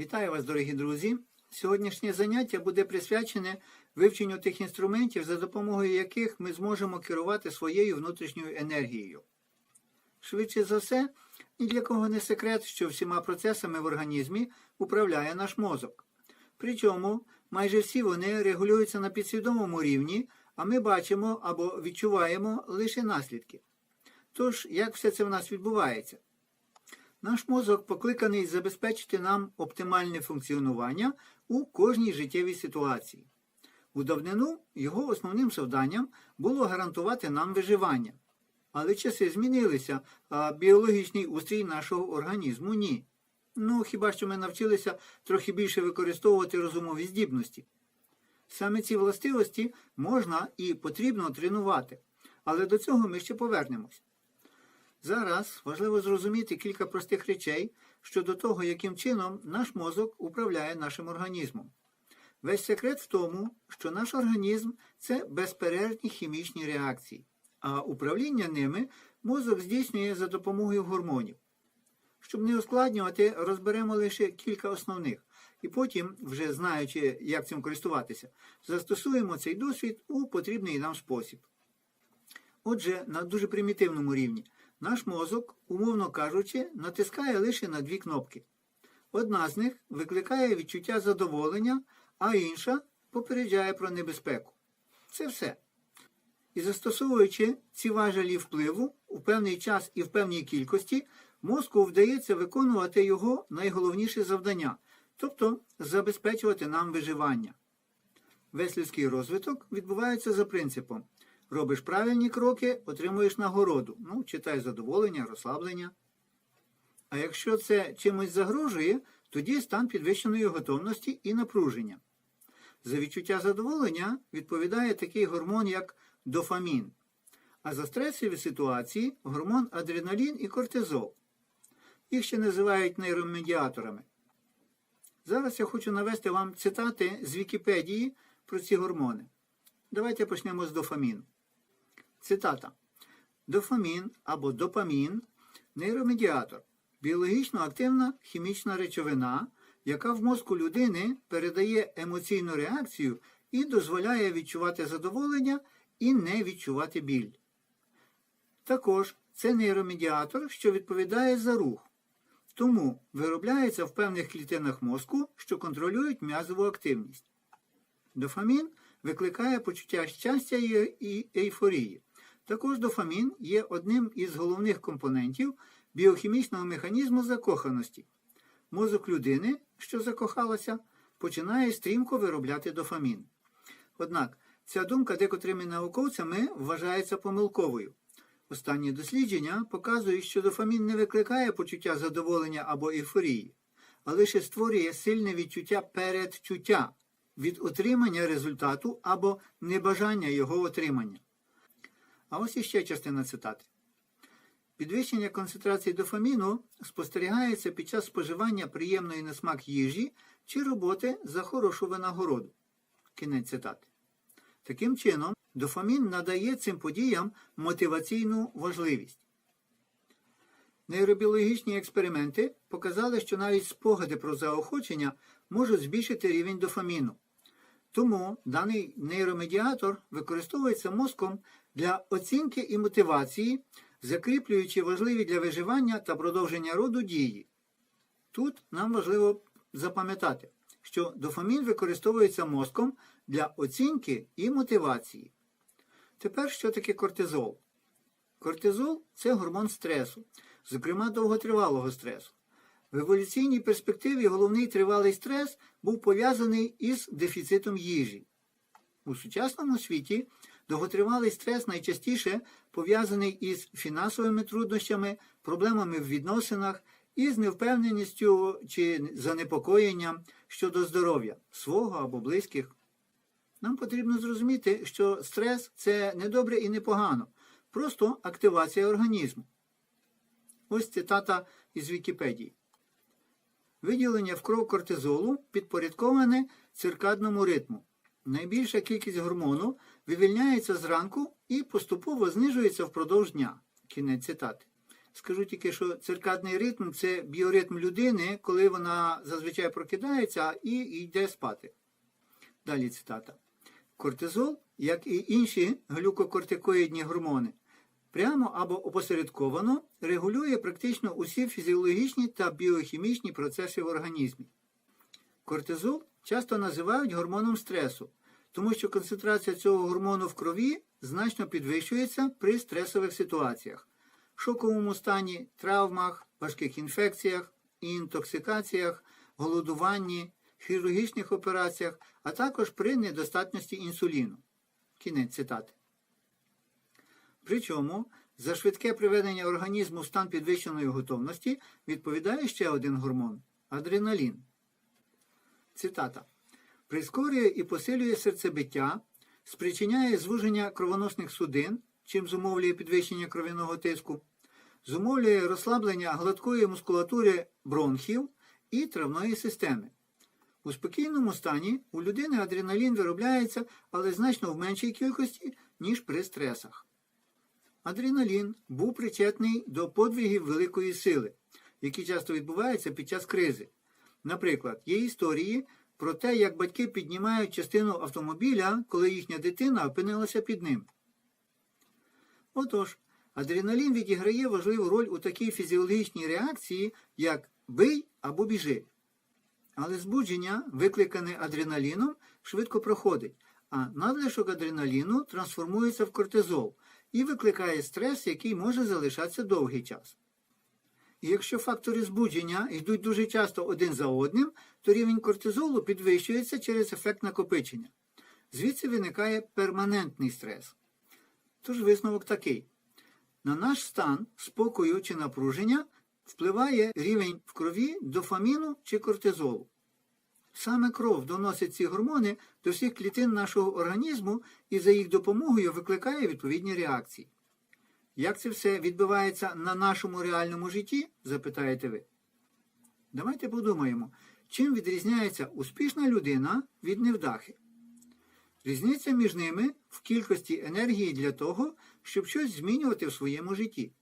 Вітаю вас, дорогі друзі! Сьогоднішнє заняття буде присвячене вивченню тих інструментів, за допомогою яких ми зможемо керувати своєю внутрішньою енергією. Швидше за все, ні для кого не секрет, що всіма процесами в організмі управляє наш мозок. Причому майже всі вони регулюються на підсвідомому рівні, а ми бачимо або відчуваємо лише наслідки. Тож, як все це в нас відбувається? Наш мозок покликаний забезпечити нам оптимальне функціонування у кожній життєвій ситуації. У давнину його основним завданням було гарантувати нам виживання. Але часи змінилися, а біологічний устрій нашого організму ні. Ну, хіба що ми навчилися трохи більше використовувати розумові здібності. Саме ці властивості можна і потрібно тренувати, але до цього ми ще повернемось. Зараз важливо зрозуміти кілька простих речей щодо того, яким чином наш мозок управляє нашим організмом. Весь секрет в тому, що наш організм це безперервні хімічні реакції, а управління ними мозок здійснює за допомогою гормонів. Щоб не ускладнювати, розберемо лише кілька основних, і потім, вже знаючи, як цим користуватися, застосуємо цей досвід у потрібний нам спосіб. Отже, на дуже примітивному рівні наш мозок, умовно кажучи, натискає лише на дві кнопки. Одна з них викликає відчуття задоволення, а інша попереджає про небезпеку. Це все. І застосовуючи ці важелі впливу у певний час і в певній кількості, мозку вдається виконувати його найголовніше завдання, тобто забезпечувати нам виживання. Весь людський розвиток відбувається за принципом робиш правильні кроки, отримуєш нагороду. Ну, читай задоволення, розслаблення. А якщо це чимось загрожує, тоді стан підвищеної готовності і напруження. За відчуття задоволення відповідає такий гормон, як дофамін. А за стресові ситуації гормон адреналін і кортизол. Їх ще називають нейромедіаторами. Зараз я хочу навести вам цитати з Вікіпедії про ці гормони. Давайте почнемо з дофаміну. Цитата. Дофамін або допамін нейромедіатор біологічно активна хімічна речовина, яка в мозку людини передає емоційну реакцію і дозволяє відчувати задоволення і не відчувати біль. Також це нейромедіатор, що відповідає за рух. Тому виробляється в певних клітинах мозку, що контролюють м'язову активність. Дофамін викликає почуття щастя і ейфорії. Також дофамін є одним із головних компонентів біохімічного механізму закоханості. Мозок людини, що закохалася, починає стрімко виробляти дофамін. Однак ця думка декотрими науковцями вважається помилковою. Останні дослідження показують, що дофамін не викликає почуття задоволення або ейфорії, а лише створює сильне відчуття передчуття від отримання результату або небажання його отримання. А ось іще частина цитати. Підвищення концентрації дофаміну спостерігається під час споживання приємної на смак їжі чи роботи за хорошу винагороду. Кінець цитати. Таким чином, дофамін надає цим подіям мотиваційну важливість. Нейробіологічні експерименти показали, що навіть спогади про заохочення можуть збільшити рівень дофаміну. Тому даний нейромедіатор використовується мозком для оцінки і мотивації, закріплюючи важливі для виживання та продовження роду дії. Тут нам важливо запам'ятати, що дофамін використовується мозком для оцінки і мотивації. Тепер що таке кортизол? Кортизол це гормон стресу, зокрема довготривалого стресу. В еволюційній перспективі головний тривалий стрес був пов'язаний із дефіцитом їжі. У сучасному світі довготривалий стрес найчастіше пов'язаний із фінансовими труднощами, проблемами в відносинах і з невпевненістю чи занепокоєнням щодо здоров'я свого або близьких. Нам потрібно зрозуміти, що стрес це не добре і не погано, просто активація організму. Ось цитата із Вікіпедії. Виділення в кров кортизолу підпорядковане циркадному ритму. Найбільша кількість гормону вивільняється зранку і поступово знижується впродовж дня. Кінець цитати. Скажу тільки, що циркадний ритм це біоритм людини, коли вона зазвичай прокидається і йде спати. Далі цитата. Кортизол, як і інші глюкокортикоїдні гормони, прямо або опосередковано регулює практично усі фізіологічні та біохімічні процеси в організмі. Кортизол часто називають гормоном стресу, тому що концентрація цього гормону в крові значно підвищується при стресових ситуаціях, шоковому стані, травмах, важких інфекціях, інтоксикаціях, голодуванні, хірургічних операціях, а також при недостатності інсуліну. Кінець цитати. Причому за швидке приведення організму в стан підвищеної готовності відповідає ще один гормон адреналін. Цитата. Прискорює і посилює серцебиття, спричиняє звуження кровоносних судин, чим зумовлює підвищення кров'яного тиску, зумовлює розслаблення гладкої мускулатури бронхів і травної системи. У спокійному стані у людини адреналін виробляється, але значно в меншій кількості, ніж при стресах. Адреналін був причетний до подвигів великої сили, які часто відбуваються під час кризи. Наприклад, є історії про те, як батьки піднімають частину автомобіля, коли їхня дитина опинилася під ним. Отож, адреналін відіграє важливу роль у такій фізіологічній реакції, як бий або біжи. Але збудження, викликане адреналіном, швидко проходить, а надлишок адреналіну трансформується в кортизол і викликає стрес, який може залишатися довгий час. Якщо фактори збудження йдуть дуже часто один за одним, то рівень кортизолу підвищується через ефект накопичення. Звідси виникає перманентний стрес. Тож висновок такий: на наш стан спокою чи напруження впливає рівень в крові дофаміну чи кортизолу. Саме кров доносить ці гормони до всіх клітин нашого організму і за їх допомогою викликає відповідні реакції. Як це все відбувається на нашому реальному житті, запитаєте ви? Давайте подумаємо, чим відрізняється успішна людина від невдахи. Різниця між ними в кількості енергії для того, щоб щось змінювати в своєму житті.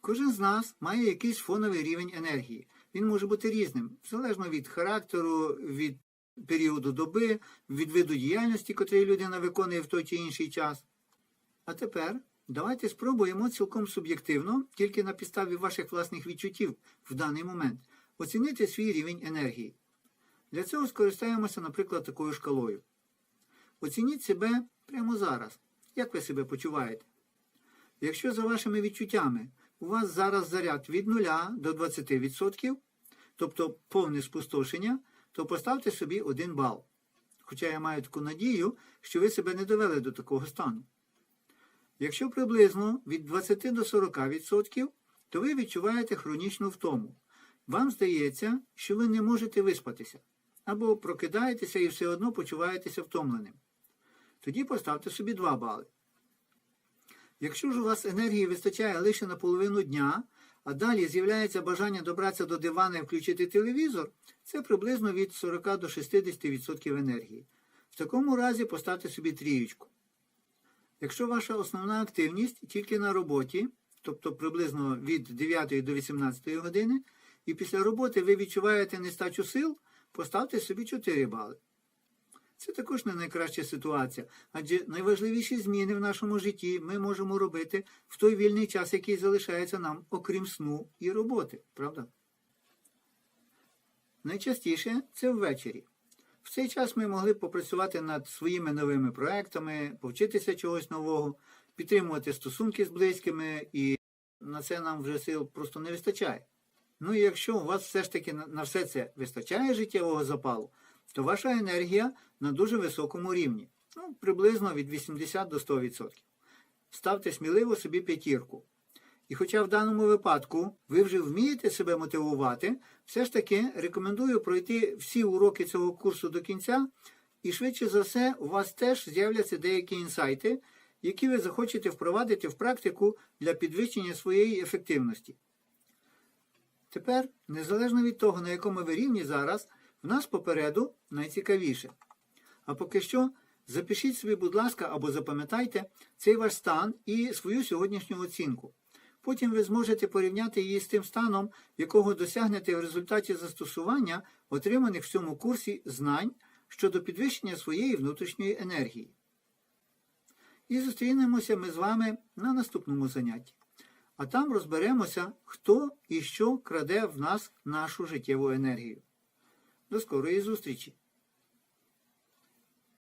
Кожен з нас має якийсь фоновий рівень енергії. Він може бути різним, залежно від характеру, від періоду доби, від виду діяльності, котрий людина виконує в той чи інший час. А тепер давайте спробуємо цілком суб'єктивно, тільки на підставі ваших власних відчуттів в даний момент, оцінити свій рівень енергії. Для цього скористаємося, наприклад, такою шкалою. Оцініть себе прямо зараз. Як ви себе почуваєте? Якщо за вашими відчуттями у вас зараз заряд від 0 до 20%, тобто повне спустошення, то поставте собі 1 бал. Хоча я маю таку надію, що ви себе не довели до такого стану. Якщо приблизно від 20 до 40%, то ви відчуваєте хронічну втому. Вам здається, що ви не можете виспатися, або прокидаєтеся і все одно почуваєтеся втомленим. Тоді поставте собі 2 бали. Якщо ж у вас енергії вистачає лише на половину дня, а далі з'являється бажання добратися до дивана і включити телевізор, це приблизно від 40 до 60% енергії. В такому разі поставте собі трієчку. Якщо ваша основна активність тільки на роботі, тобто приблизно від 9 до 18 години, і після роботи ви відчуваєте нестачу сил, поставте собі 4 бали. Це також не найкраща ситуація, адже найважливіші зміни в нашому житті ми можемо робити в той вільний час, який залишається нам, окрім сну і роботи, правда? Найчастіше це ввечері. В цей час ми могли б попрацювати над своїми новими проектами, повчитися чогось нового, підтримувати стосунки з близькими, і на це нам вже сил просто не вистачає. Ну і якщо у вас все ж таки на все це вистачає життєвого запалу, то ваша енергія на дуже високому рівні, ну, приблизно від 80 до 100%. Ставте сміливо собі п'ятірку. І хоча в даному випадку ви вже вмієте себе мотивувати, все ж таки рекомендую пройти всі уроки цього курсу до кінця, і швидше за все у вас теж з'являться деякі інсайти, які ви захочете впровадити в практику для підвищення своєї ефективності. Тепер, незалежно від того, на якому ви рівні зараз, в нас попереду найцікавіше. А поки що, запишіть собі, будь ласка, або запам'ятайте цей ваш стан і свою сьогоднішню оцінку. Потім ви зможете порівняти її з тим станом, якого досягнете в результаті застосування отриманих в цьому курсі знань щодо підвищення своєї внутрішньої енергії. І зустрінемося ми з вами на наступному занятті. А там розберемося, хто і що краде в нас нашу життєву енергію. До скорої зустрічі!